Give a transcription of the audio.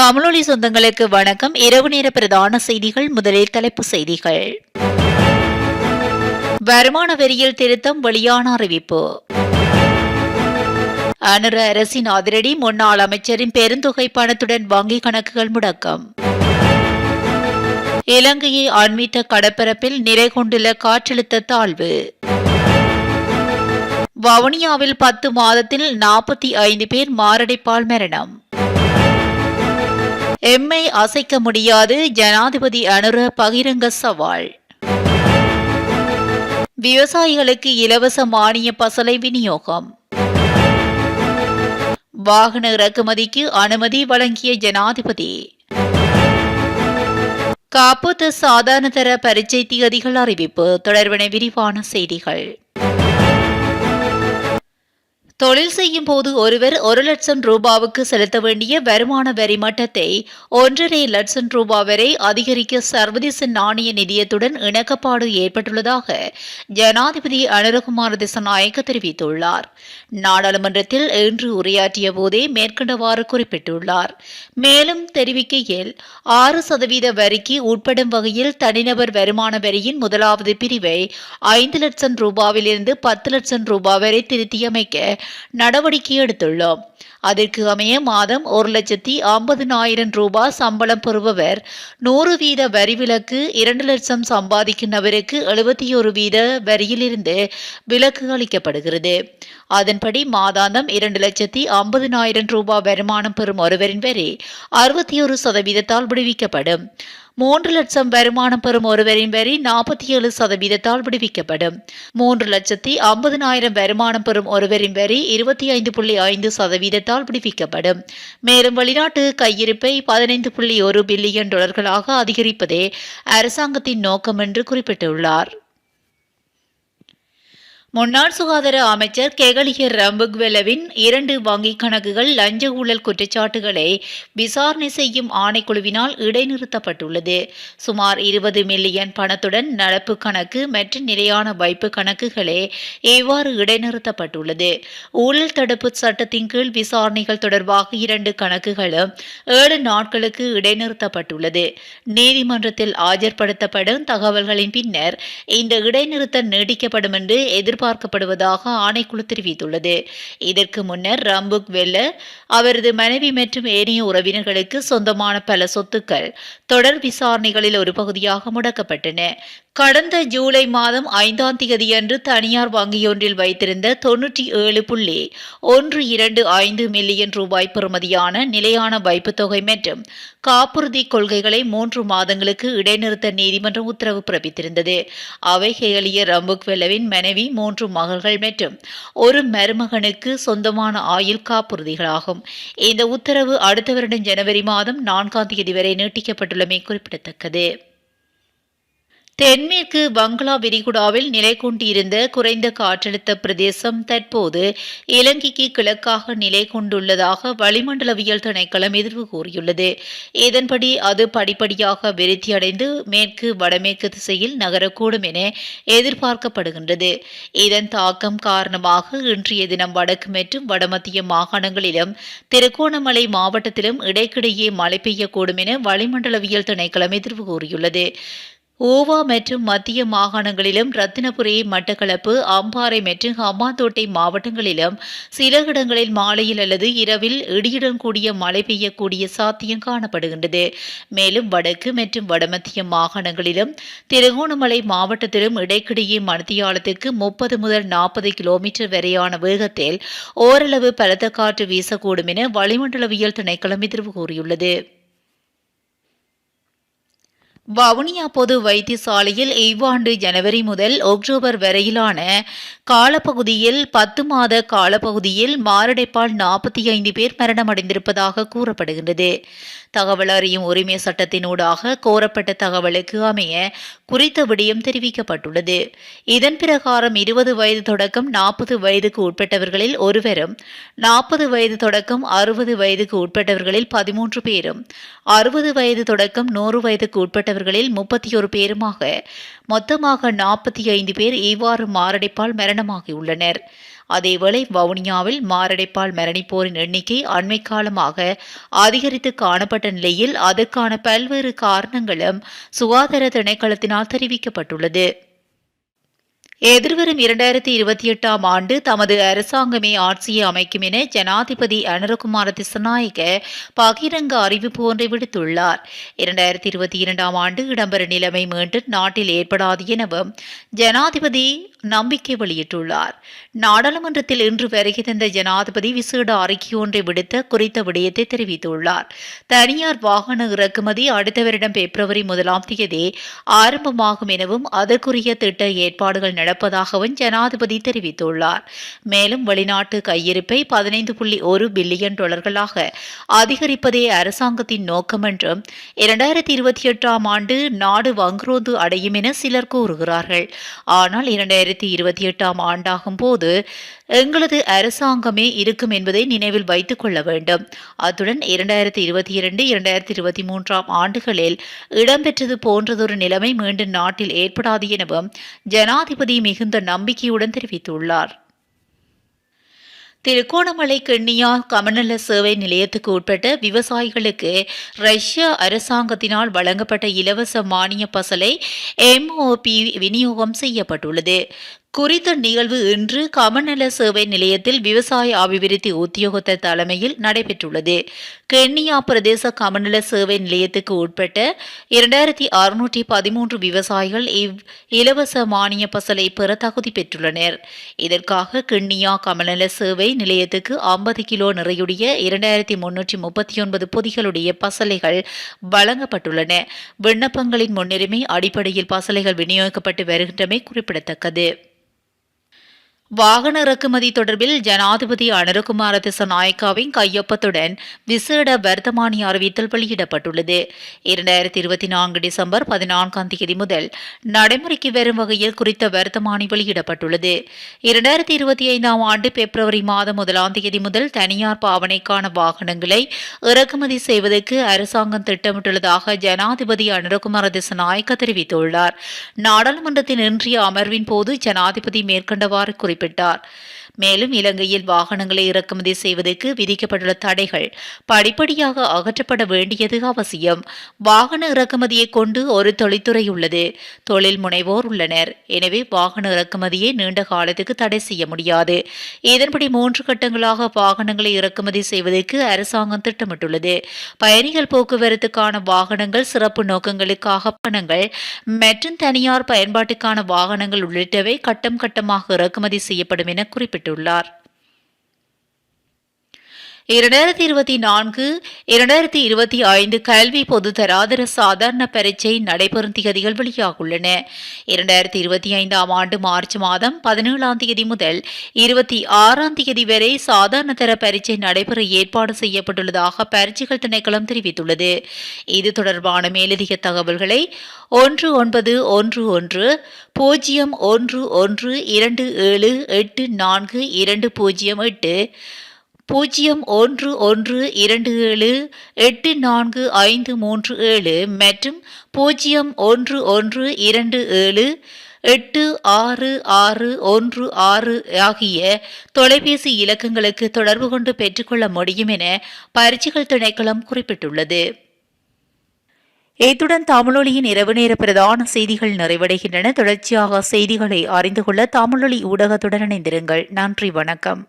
தமிழொலி சொந்தங்களுக்கு வணக்கம். இரவு நேர பிரதான செய்திகள் முதலில் தலைப்பு செய்திகள். வருமான வரியில் திருத்தம் வெளியான அறிவிப்பு. அனுர அரசின் அதிரடி முன்னாள் அமைச்சரின் பெருந்தொகை பணத்துடன் வங்கிக் கணக்குகள் முடக்கம். இலங்கையை ஆன்மீக கடப்பரப்பில் நிறை கொண்டுள்ள காற்றழுத்த தாழ்வு. வவுனியாவில் பத்து மாதத்தில் நாற்பத்தி ஐந்து பேர் மாரடைப்பால் மரணம். எம்மை அசைக்க முடியாது. ஜனாதிபதி அனுர பகிரங்க சவால். விவசாயிகளுக்கு இலவச மானிய பசலை விநியோகம். வாகன இறக்குமதிக்கு அனுமதி வழங்கிய ஜனாதிபதி. காப்போத்து சாதாரணதர பரீட்சை திகதிகள் அறிவிப்பு. தொடர்பான விரிவான செய்திகள். தொழில் செய்யும் போது ஒருவர் ஒரு லட்சம் ரூபாவுக்கு செலுத்த வேண்டிய வருமான வரி மட்டத்தை ஒன்றரை லட்சம் ரூபாய் வரை அதிகரிக்க சர்வதேச நாணய நிதியத்துடன் இணக்கப்பாடு ஏற்பட்டுள்ளதாக ஜனாதிபதி அனுரகுமார் திசநாயக்க தெரிவித்துள்ளார். நாடாளுமன்றத்தில் இன்று உரையாற்றிய போதே மேற்கண்டவாறு குறிப்பிட்டுள்ளார். மேலும் தெரிவிக்கையில் ஆறு சதவீத வரிக்கு உட்படும் வகையில் தனிநபர் வருமான வரியின் முதலாவது பிரிவை ஐந்து லட்சம் ரூபாவிலிருந்து பத்து லட்சம் ரூபாய் வரை திருத்தியமைக்க நடவடிக்கை எடுத்துள்ளோம். அதற்கு அமைய மாதம் ஒரு லட்சத்தி ஐம்பதினாயிரம் ரூபாய் சம்பளம் பெறுபவர் நூறு வீத வரி விலக்கு இரண்டு லட்சம் சம்பாதிக்கின்றவருக்கு எழுபத்தி ஒரு வீத வரியிலிருந்து விலக்கு அளிக்கப்படுகிறது. அதன்படி மாதாந்தம் இரண்டு லட்சத்தி ஐம்பதினாயிரம் ரூபாய் வருமானம் பெறும் ஒருவரின் வரி அறுபத்தி ஒரு சதவீதத்தால் விடுவிக்கப்படும். மூன்று லட்சம் வருமானம் பெறும் ஒருவரின் வரி நாற்பத்தி ஏழு சதவீதத்தால் விடுவிக்கப்படும். மூன்று லட்சத்தி ஐம்பதினாயிரம் வருமானம் பெறும் ஒருவரின் வரி இருபத்தி ஐந்து புள்ளி ஐந்து சதவீதத்தால் விடுவிக்கப்படும். மேலும் வெளிநாட்டு கையிருப்பை பதினைந்து புள்ளி ஒரு பில்லியன் டாலர்களாக அதிகரிப்பதே அரசாங்கத்தின் நோக்கம் என்று குறிப்பிட்டுள்ளார். முன்னாள் சுகாதார அமைச்சர் கெகலியர் ரம்புக்வெலவின் இரண்டு வங்கிக் கணக்குகள் லஞ்ச ஊழல் குற்றச்சாட்டுகளை விசாரணை செய்யும் ஆணைக்குழுவினால் இடைநிறுத்தப்பட்டுள்ளது. சுமார் இருபது மில்லியன் பணத்துடன் நடப்பு கணக்கு மற்றும் நிலையான வைப்பு கணக்குகளே இவ்வாறு இடைநிறுத்தப்பட்டுள்ளது. ஊழல் தடுப்பு சட்டத்தின் கீழ் விசாரணைகள் தொடர்பாக இரண்டு கணக்குகளும் ஏழு நாட்களுக்கு இடைநிறுத்தப்பட்டுள்ளது. நீதிமன்றத்தில் ஆஜர்படுத்தப்படும் தகவல்களின் பின்னர் இந்த இடைநிறுத்தம் நீடிக்கப்படும் என்று எதிர்ப்பு எதிர்பார்க்கப்படுவதாக ஆணைக்குழு தெரிவித்துள்ளது. இதற்கு முன்னர் ரம்புக் வெல்ல அவரது மனைவி மற்றும் ஏனைய உறவினர்களுக்கு சொந்தமான பல சொத்துக்கள் தொடர் விசாரணைகளில் ஒரு பகுதியாக முடக்கப்பட்டன. கடந்த ஜூலை மாதம் ஐந்தாம் தேதியன்று தனியார் வங்கியொன்றில் வைத்திருந்த தொன்னூற்றி ஏழு புள்ளி ஒன்று இரண்டு ஐந்து மில்லியன் ரூபாய் பெறுமதியான நிலையான வைப்பு தொகை மற்றும் காப்புறுதி கொள்கைகளை மூன்று மாதங்களுக்கு இடைநிறுத்த நீதிமன்றம் உத்தரவு பிறப்பித்திருந்தது. அவை ஹேலிய ரம்புக் ரம்புக்வெல்லவின் மனைவி மூன்று மூன்று மகள்கள் மற்றும் ஒரு மருமகனுக்கு சொந்தமான ஆயுள் காப்புறுதிகளாகும். இந்த உத்தரவு அடுத்த வருடம் ஜனவரி மாதம் நான்காம் தேதி வரை நீட்டிக்கப்பட்டுள்ளமை குறிப்பிடத்தக்கது. தென்மேற்கு பங்களா விரிகுடாவில் நிலை கொண்டிருந்த குறைந்த காற்றழுத்த பிரதேசம் தற்போது இலங்கைக்கு கிழக்காக நிலை கொண்டுள்ளதாக வளிமண்டலவியல் திணைக்களம் எதிர்வு கூறியுள்ளது. இதன்படி அது படிப்படியாக விருத்தியடைந்து மேற்கு வடமேற்கு திசையில் நகரக்கூடும் என எதிர்பார்க்கப்படுகின்றது. இதன் தாக்கம் காரணமாக இன்றைய தினம் வடக்கு மற்றும் வடமத்திய மாகாணங்களிலும் திருகோணமலை மாவட்டத்திலும் இடைக்கிடையே மழை பெய்யக்கூடும் என வளிமண்டலவியல் திணைக்களம் எதிர்வு கூறியுள்ளது. ஓவா மற்றும் மத்திய மாகாணங்களிலும் ரத்தினபுரி மட்டக்களப்பு அம்பாறை மற்றும் ஹம்மாந்தோட்டை மாவட்டங்களிலும் சில இடங்களில் மாலையில் அல்லது இரவில் இடியுடன் கூடிய மழை பெய்யக்கூடிய சாத்தியம் காணப்படுகின்றது. மேலும் வடக்கு மற்றும் வடமத்திய மாகாணங்களிலும் திருகோணமலை மாவட்டத்திலும் இடைக்கிடையே மணித்தியாலத்துக்கு முப்பது முதல் நாற்பது கிலோமீட்டர் வரையான வேகத்தில் ஓரளவு பலத்த காற்று வீசக்கூடும் என வளிமண்டலவியல் திணைக்களம் எதிர்வு கூறியுள்ளது. வவுனியா பொது வைத்தியசாலையில் இவ்வாண்டு ஜனவரி முதல் அக்டோபர் வரையிலான காலப்பகுதியில் பத்து மாத காலப்பகுதியில் மாரடைப்பால் நாற்பத்தி ஐந்து பேர் மரணமடைந்திருப்பதாக கூறப்படுகின்றது. தகவல் அறியும் உரிமை சட்டத்தினூடாக கோரப்பட்ட தகவலுக்கு அமைய குறித்த விடயம் தெரிவிக்கப்பட்டுள்ளது. இதன் பிரகாரம் இருபது வயது தொடக்கம் நாற்பது வயதுக்கு உட்பட்டவர்களில் ஒருவரும் நாற்பது வயது தொடக்கம் அறுபது வயதுக்கு உட்பட்டவர்களில் பதிமூன்று பேரும் அறுபது வயது தொடக்கம் நூறு வயதுக்கு உட்பட்டவர்களில் முப்பத்தி ஒரு பேருமாக மொத்தமாக நாற்பத்தி ஐந்து பேர் இவ்வாறு மாரடைப்பால் மரணமாகியுள்ளனர். அதேவேளை வவுனியாவில் மாரடைப்பால் மரணிப்போரின் எண்ணிக்கை அண்மை காலமாக அதிகரித்து காணப்பட்ட நிலையில் அதற்கான பல்வேறு காரணங்களும் சுகாதார திணைக்களத்தினால் தெரிவிக்கப்பட்டுள்ளது. எதிர்வரும் இரண்டாயிரத்தி இருபத்தி எட்டாம் ஆண்டு தமது அரசாங்கமே ஆட்சியை அமைக்கும் என ஜனாதிபதி அனுரகுமார திசநாயக பகிரங்க அறிவிப்பு ஒன்றை விடுத்துள்ளார். இரண்டாயிரத்தி இருபத்தி இரண்டாம் ஆண்டு இடம்பெறும் நிலைமை மீண்டும் நாட்டில் ஏற்படாது எனவும் ஜனாதிபதி நம்பிக்கை வெளியிட்டுள்ளார். நாடாளுமன்றத்தில் இன்று வருகை தந்த ஜனாதிபதி விசேட அறிக்கை ஒன்றை விடுத்த குறித்த விடயத்தை தெரிவித்துள்ளார். தனியார் வாகன இறக்குமதி அடுத்த வருடம் பிப்ரவரி முதலாம் தேதி ஆரம்பமாகும் எனவும் அதற்குரிய திட்ட ஏற்பாடுகள் நடப்பதாகவும் ஜனாதிபதி தெரிவித்துள்ளார். மேலும் வெளிநாட்டு கையிருப்பை பதினைந்து புள்ளி ஒரு பில்லியன் டாலர்களாக அதிகரிப்பதே அரசாங்கத்தின் நோக்கம் என்றும் இரண்டாயிரத்தி இருபத்தி எட்டாம் ஆண்டு நாடு வங்குரோந்து அடையும் என சிலர் கூறுகிறார்கள். ஆனால் இரண்டாயிரத்தி இருபத்தி எட்டாம் ஆண்டாகும் போது எங்களது அரசாங்கமே இருக்கும் என்பதை நினைவில் வைத்துக் கொள்ள வேண்டும். அத்துடன் இரண்டாயிரத்தி இருபத்தி இரண்டு இரண்டாயிரத்தி இருபத்தி மூன்றாம் ஆண்டுகளில் இடம்பெற்றது போன்றதொரு நிலைமை மீண்டும் நாட்டில் ஏற்படாது எனவும் ஜனாதிபதி மிகுந்த நம்பிக்கையுடன் தெரிவித்துள்ளார். திருகோணமலை கிண்ணியா கமநல சேவை நிலையத்துக்கு உட்பட்ட விவசாயிகளுக்கு ரஷ்ய அரசாங்கத்தினால் வழங்கப்பட்ட இலவச மானிய பசலை எம்ஓபி விநியோகம் செய்யப்பட்டுள்ளது. குறித்த நிகழ்வு இன்று கமநல சேவை நிலையத்தில் விவசாய அபிவிருத்தி உத்தியோகத்தர் தலைமையில் நடைபெற்றுள்ளது. கென்னியா பிரதேச கமநல சேவை நிலையத்துக்கு உட்பட்ட இரண்டாயிரத்தி அறுநூற்றி பதிமூன்று விவசாயிகள் இவ் இலவச மானிய பசலை பெற தகுதி பெற்றுள்ளனர். இதற்காக கென்னியா கமநல சேவை நிலையத்துக்கு ஐம்பது கிலோ நிறையுடைய இரண்டாயிரத்தி முன்னூற்றி முப்பத்தி ஒன்பது பொதிகளுடைய பசலைகள் வழங்கப்பட்டுள்ளன. விண்ணப்பங்களின் முன்னுரிமை அடிப்படையில் பசலைகள் விநியோகிக்கப்பட்டு வருகின்றமை குறிப்பிடத்தக்கது. வாகன இறக்குமதி தொடர்பில் ஜனாதிபதி அனுரகுமார திசநாயக்காவின் கையொப்பத்துடன் விசேட வர்த்தமானி அறிவித்தல் வெளியிடப்பட்டுள்ளது. இரண்டாயிரத்தி இருபத்தி நான்கு டிசம்பர் பதினான்காம் தேதி முதல் நடைமுறைக்கு வரும் வகையில் குறித்த வர்த்தமானி வெளியிடப்பட்டுள்ளது. இரண்டாயிரத்தி இருபத்தி ஐந்தாம் ஆண்டு பிப்ரவரி மாதம் முதலாம் தேதி முதல் தனியார் பாவனைக்கான வாகனங்களை இறக்குமதி செய்வதற்கு அரசாங்கம் திட்டமிட்டுள்ளதாக ஜனாதிபதி அனுரகுமார திசநாயக்க தெரிவித்துள்ளார். நாடாளுமன்றத்தின் இன்றைய அமர்வின் போது ஜனாதிபதி மேற்கண்டவாறு குறிப்பிட்டார். குறிப்பிட்டார். மேலும் இலங்கையில் வாகனங்களை இறக்குமதி செய்வதற்கு விதிக்கப்பட்டுள்ள தடைகள் படிப்படியாக அகற்றப்பட வேண்டியது அவசியம். வாகன இறக்குமதியை கொண்டு ஒரு தொழில்துறை உள்ளது. தொழில் முனைவோர் உள்ளனர். எனவே வாகன இறக்குமதியை நீண்ட காலத்துக்கு தடை செய்ய முடியாது. இதன்படி மூன்று கட்டங்களாக வாகனங்களை இறக்குமதி செய்வதற்கு அரசாங்கம் திட்டமிட்டுள்ளது. பயணிகள் போக்குவரத்துக்கான வாகனங்கள் சிறப்பு நோக்கங்களுக்காக பணங்கள் மற்றும் தனியார் பயன்பாட்டுக்கான வாகனங்கள் உள்ளிட்டவை கட்டம் கட்டமாக இறக்குமதி செய்யப்படும் என குறிப்பிட்டார் குறிப்பிட்டுள்ளார். இரண்டாயிரத்தி இருபத்தி நான்கு இரண்டாயிரத்தி இருபத்தி ஐந்து கல்வி பொது தராதர சாதாரண பரீட்சை நடைபெறும் திகதிகள் வெளியாகுள்ளன இரண்டாயிரத்தி இருபத்தி ஐந்தாம் ஆண்டு மார்ச் மாதம் பதினேழாம் தேதி முதல் இருபத்தி ஆறாம் தேதி வரை சாதாரண தர பரீட்சை நடைபெற ஏற்பாடு செய்யப்பட்டுள்ளதாக பரீட்சைகள் திணைக்களம் தெரிவித்துள்ளது. இது தொடர்பான மேலதிக தகவல்களை ஒன்று ஒன்பது ஒன்று ஒன்று பூஜ்ஜியம் ஒன்று ஒன்று இரண்டு ஏழு எட்டு நான்கு இரண்டு பூஜ்ஜியம் எட்டு பூஜ்ஜியம் ஒன்று ஒன்று இரண்டு ஏழு எட்டு நான்கு ஐந்து மூன்று ஏழு மற்றும் பூஜ்ஜியம் ஒன்று ஒன்று இரண்டு ஏழு எட்டு ஆறு ஆறு ஒன்று ஆறு ஆகிய தொலைபேசி இலக்கங்களுக்கு தொடர்பு கொண்டு பெற்றுக்கொள்ள முடியும் என பயிற்சிகள் திணைக்களம் குறிப்பிட்டுள்ளது. இத்துடன் தமிழொலியின் இரவு நேர பிரதான செய்திகள் நிறைவடைகின்றன. தொடர்ச்சியாக செய்திகளை அறிந்து கொள்ள தமிழொலி ஊடகத்துடன் இணைந்திருங்கள். நன்றி வணக்கம்.